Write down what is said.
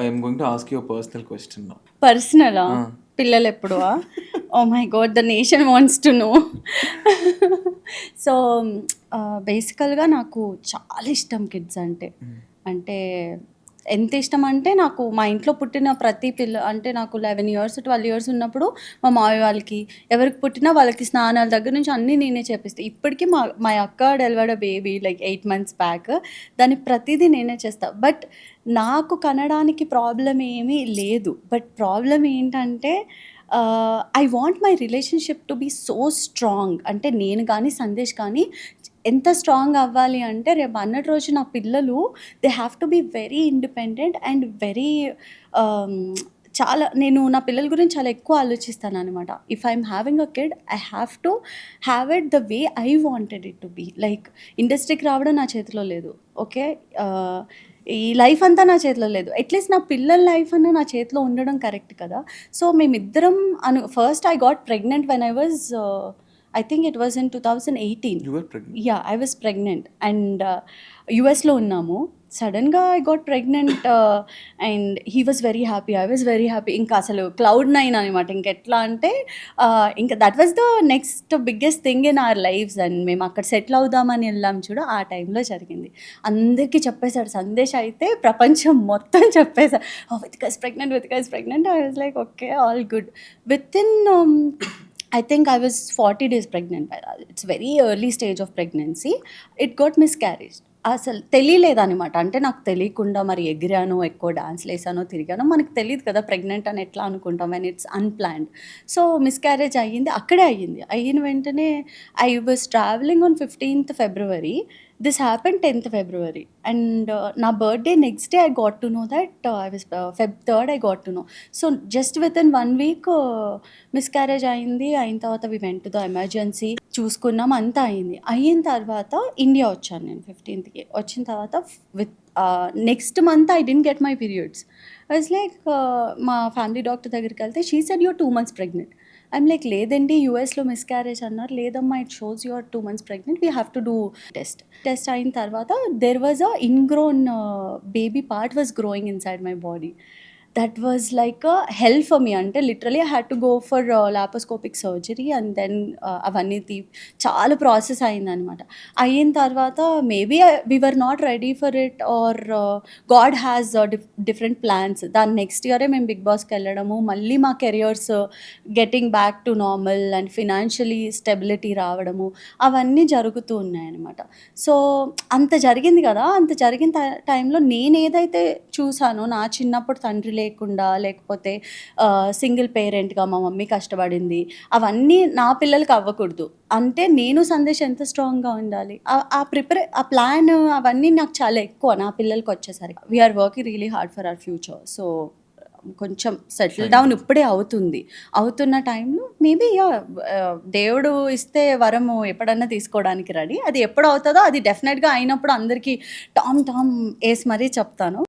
I'm going to ask you personal question పర్సనలా పిల్లలు ఎప్పుడు ఓ my God the nation wants to know so బేసికల్గా నాకు చాలా ఇష్టం కిడ్స్ అంటే. అంటే ఎంత ఇష్టం అంటే నాకు మా ఇంట్లో పుట్టిన ప్రతి పిల్ల అంటే నాకు లెవెన్ ఇయర్స్ ట్వెల్వ్ ఇయర్స్ ఉన్నప్పుడు మా మావి వాళ్ళకి ఎవరికి పుట్టినా వాళ్ళకి స్నానాల దగ్గర నుంచి అన్నీ నేనే చేపిస్తాను ఇప్పటికీ మా మా అక్క delivered baby like eight months back దాని ప్రతిదీ నేనే చేస్తాను బట్ నాకు కనడానికి ప్రాబ్లం ఏమీ లేదు. బట్ ప్రాబ్లం ఏంటంటే I want my relationship to be so strong అంటే నేను కానీ సందేశ్ కానీ ఎంత స్ట్రాంగ్ అవ్వాలి అంటే రేపు అన్నటి రోజు నా పిల్లలు they have to be very independent and very చాలా నేను నా పిల్లల గురించి చాలా ఎక్కువ ఆలోచిస్తాను అనమాట if I'm having a kid I have to have it the way I wanted it to be like ఇండస్ట్రీకి రావడం నా చేతిలో లేదు. ఓకే uh, ఈ లైఫ్ అంతా నా చేతిలో లేదు. అట్లీస్ట్ నా పిల్లల లైఫ్ అన్న నా చేతిలో ఉండడం కరెక్ట్ కదా. సో మేమిద్దరం అను first I got pregnant when I was I think it was in two thousand eighteen you I was pregnant and యుఎస్లో ఉన్నాము. సడన్గా I got pregnant and he was very happy I was very happy ఇంకా అసలు cloud nine అనమాట ఇంకెట్లా అంటే uh, ఇంకా that was the next biggest thing in our lives and మేము అక్కడ సెటిల్ అవుదామని వెళ్ళాం చూడ ఆ టైంలో జరిగింది. అందరికీ చెప్పేశాడు సందేశ్ అయితే ప్రపంచం మొత్తం చెప్పేశాడు. "Oh, with guess pregnant with guess pregnant I was like okay all good with in I think I was 40 days pregnant. It's very early stage of pregnancy. It got miscarriage. అసలు తెలియలేదనమాట అంటే నాకు తెలియకుండా మరి ఎగిరాను ఎక్కువ డాన్స్ వేసానో తిరిగానో మనకు తెలియదు కదా pregnant అని ఎట్లా అనుకుంటాం and it's unplanned so miscarriage అయ్యింది అక్కడే అయ్యింది. అయిన వెంటనే I was travelling on fifteenth February this happen tenth February and నా birthday next day I got to know that I was Feb third I got to know so just with in one week miscarriage అయింది అయిన తర్వాత we went the emergency చూసుకున్నాం అంతా అయింది అయిన తర్వాత India వచ్చాను నేను ఫిఫ్టీన్త్కి వచ్చిన తర్వాత with next month I didn't get my periods was like మా ఫ్యామిలీ డాక్టర్ దగ్గరికి వెళ్తే she said you're two months pregnant I'm like లేదండి యూఎస్లో మిస్క్యారేజ్ అన్నారు. లేదమ్మా it shows your two months pregnant we have to do test test అయిన తర్వాత there was a ingrown baby part was growing inside my body that was like help for me అంటే literally I had to go for laparoscopic surgery and then అవన్నీ తీ చాలా process అయిందనమాట అయిన తర్వాత maybe we're not ready for it or God has different plans దాని next ఇయరే మేము బిగ్ బాస్కి వెళ్ళడము. మళ్ళీ మా careers getting back to normal and financially stability రావడము. అవన్నీ జరుగుతూ ఉన్నాయన్నమాట. సో అంత జరిగింది కదా. అంత జరిగిన టైంలో నేను ఏదైతే చూసానో నా చిన్నప్పుడు తండ్రి లేకుండా లేకపోతే సింగిల్ పేరెంట్గా మా మమ్మీ కష్టపడింది. అవన్నీ నా పిల్లలకి అవ్వకూడదు. అంటే నేను సందేశం ఎంత స్ట్రాంగ్గా ఉండాలి? ఆ- ప్రిపరే ఆ ప్లాన్ అవన్నీ నాకు చాలా ఎక్కువ నా పిల్లలకి వచ్చేసరికి. We are working really hard for our future so కొంచెం సెటిల్ డౌన్ ఇప్పుడే అవుతుంది. అవుతున్న టైంలో మేబీ దేవుడు ఇస్తే వరము ఎప్పుడన్నా తీసుకోవడానికి రెడీ అది ఎప్పుడు అవుతుందో అది డెఫినెట్గా అయినప్పుడు అందరికీ టామ్ టామ్ వేసి మరీ చెప్తాను.